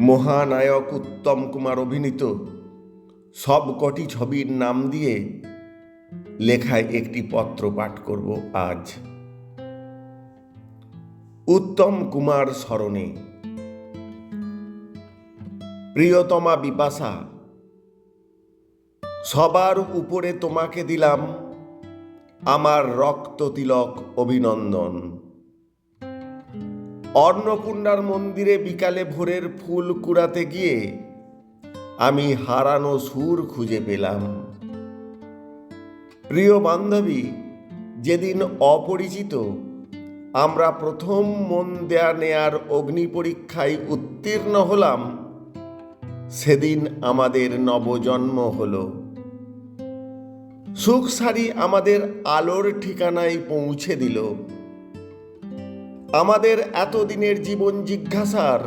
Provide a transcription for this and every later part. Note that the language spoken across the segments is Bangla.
মহানায়ক উত্তম কুমার অভিনীত সবকটি ছবির নাম দিয়ে লেখায় একটি পত্র পাঠ করব আজ। উত্তম কুমার স্মরণে। প্রিয়তমা বিপাশা, সবার উপরে তোমাকে দিলাম আমার রক্ত তিলক অভিনন্দন। অন্নপূর্ণার মন্দিরে বিকালে ভোরের ফুল কুড়াতে গিয়ে আমি হারানো সুর খুঁজে পেলাম। প্রিয় বান্ধবী, যেদিন অপরিচিত, আমরা প্রথম মন দেয়া নেয়ার অগ্নি পরীক্ষায় উত্তীর্ণ হলাম। সেদিন আমাদের নবজন্ম হল। সুখ সারি আমাদের আলোর ঠিকানায় পৌঁছে দিল। আমাদের এতদিনের জীবন জিজ্ঞাসার।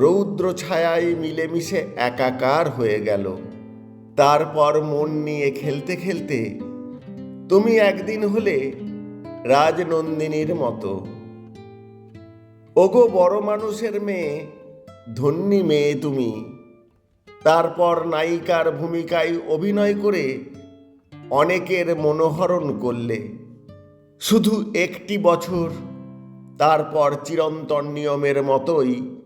রৌদ্র ছায়ায় মিলেমিশে একাকার হয়ে গেল। তারপর মন নিয়ে খেলতে খেলতে, তুমি একদিন হলে রাজনন্দিনীর মতো। ওগো বড় মানুষের মেয়ে, ধন্যী মেয়ে তুমি। তারপর নায়িকার ভূমিকায় অভিনয় করে অনেকের মনোহরণ করলে। শুধু একটি বছর তারপর চিরন্তন নিয়মের মতোই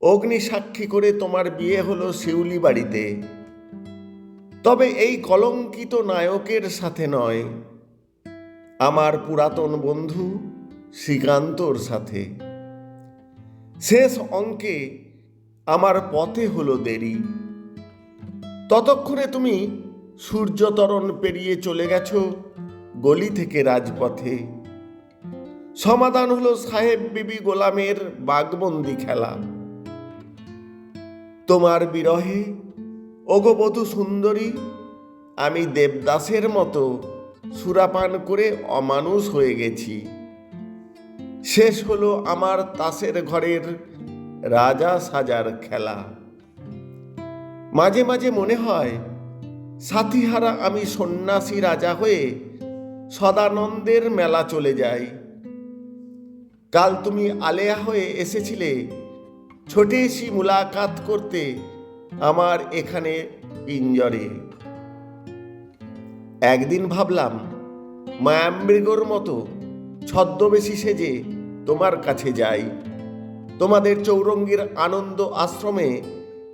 অগ্নি সাক্ষী করে তোমার বিয়ে হলো শিউলি বাড়িতে। তবে এই কলঙ্কিত নায়কের সাথে নয়, আমার পুরাতন বন্ধু শ্রীকান্তর সাথে। শেষ অঙ্কে আমার পথে হলো দেরি। ততক্ষণে তুমি সূর্যতরণ পেরিয়ে চলে গেছো গলি থেকে রাজপথে। সমাধান হলো সাহেব বিবি গোলামের বাগবন্দি খেলা। তোমার বিরহে ওগবধূ সুন্দরী, আমি দেবদাসের মতো সুরাপান করে অমানুষ হয়ে গেছি। শেষ হলো আমার তাসের ঘরের রাজা সাজার খেলা। মাঝে মাঝে মনে হয়, সাথীহারা আমি সন্ন্যাসী রাজা হয়ে সদানন্দের মেলা চলে যাই। কাল তুমি আলেয়া হয়ে এসেছিলে। ছোটে এসি মুলাকাত করতে আমার এখানে পিঞ্জরে। একদিন ভাবলাম, মায়ামৃগর মতো ছদ্মবেশী সেজে তোমার কাছে যাই। তোমাদের চৌরঙ্গীর আনন্দ আশ্রমে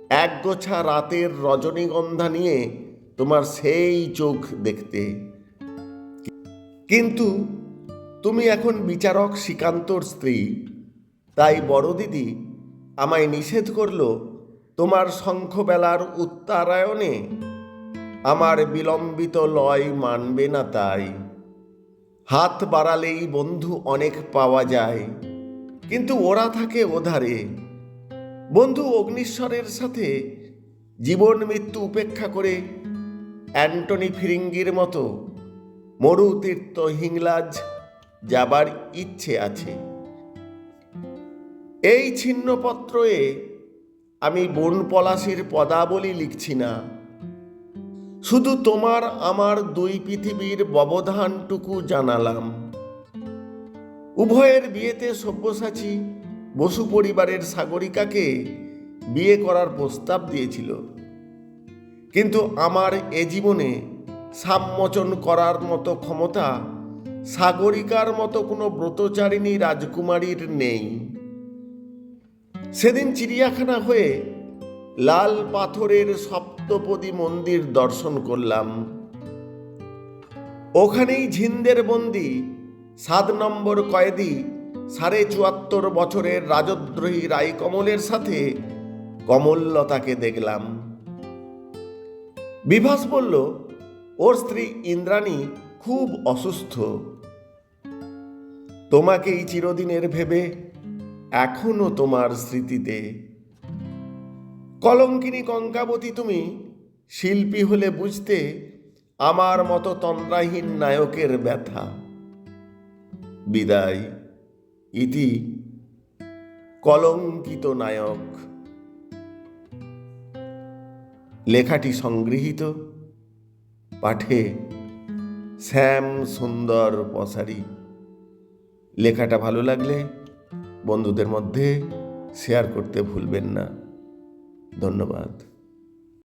একগোছা রাতের রজনীগন্ধা নিয়ে তোমার সেই চোখ দেখতে। কিন্তু তুমি এখন বিচারক শ্রীকান্তর স্ত্রী। তাই বড় দিদি আমায় নিষেধ করল তোমার শঙ্খবেলার উত্তরায়ণে আমার বিলম্বিত লয় মানবে না তাই। হাত বাড়ালেই বন্ধু অনেক পাওয়া যায়, কিন্তু ওরা থাকে ওধারে। বন্ধু অগ্নিশ্বরের সাথে জীবন মৃত্যু উপেক্ষা করে অ্যান্টনি ফিরিঙ্গির মতো মরুতীর্থ হিংলাজ যাবার ইচ্ছে আছে। এই ছিন্নপত্রে আমি বন পলাশির পদাবলী লিখছি না। শুধু তোমার আমার দুই পৃথিবীর ব্যবধানটুকু জানালাম। উভয়ের বিয়েতে সব্যসাচী বসু পরিবারের সাগরিকাকে বিয়ে করার প্রস্তাব দিয়েছিল। কিন্তু আমার এ জীবনে সাম্মোচন করার মতো ক্ষমতা সাগরিকার মতো কোনো ব্রতচারিণী রাজকুমারীর নেই। সেদিন চিড়িয়াখানা হয়ে লাল পাথরের সপ্তপদী মন্দির দর্শন করলাম। ওখানেই ঝিন্দের বন্দি সাত নম্বর কয়েদি সাড়ে চুয়াত্তর বছরের রাজদ্রোহী রায়কমলের সাথে কমললতাকে দেখলাম। বিভাস বলল, ওর স্ত্রী ইন্দ্রাণী খুব অসুস্থ। তোমাকেই চিরদিনের ভেবে এখনও তোমার স্মৃতিতে কলঙ্কিনী কঙ্কাবতী তুমি শিল্পী হলে বুঝতে আমার মতো তন্দ্রাহীন নায়কের ব্যথা। বিদায়, ইতি কলঙ্কিত নায়ক। লেখাটি সংগৃহীত, পাঠে শ্যাম সুন্দর পসারি। লেখাটা ভালো লাগলে বন্ধুদের মধ্যে শেয়ার করতে ভুলবেন না। ধন্যবাদ।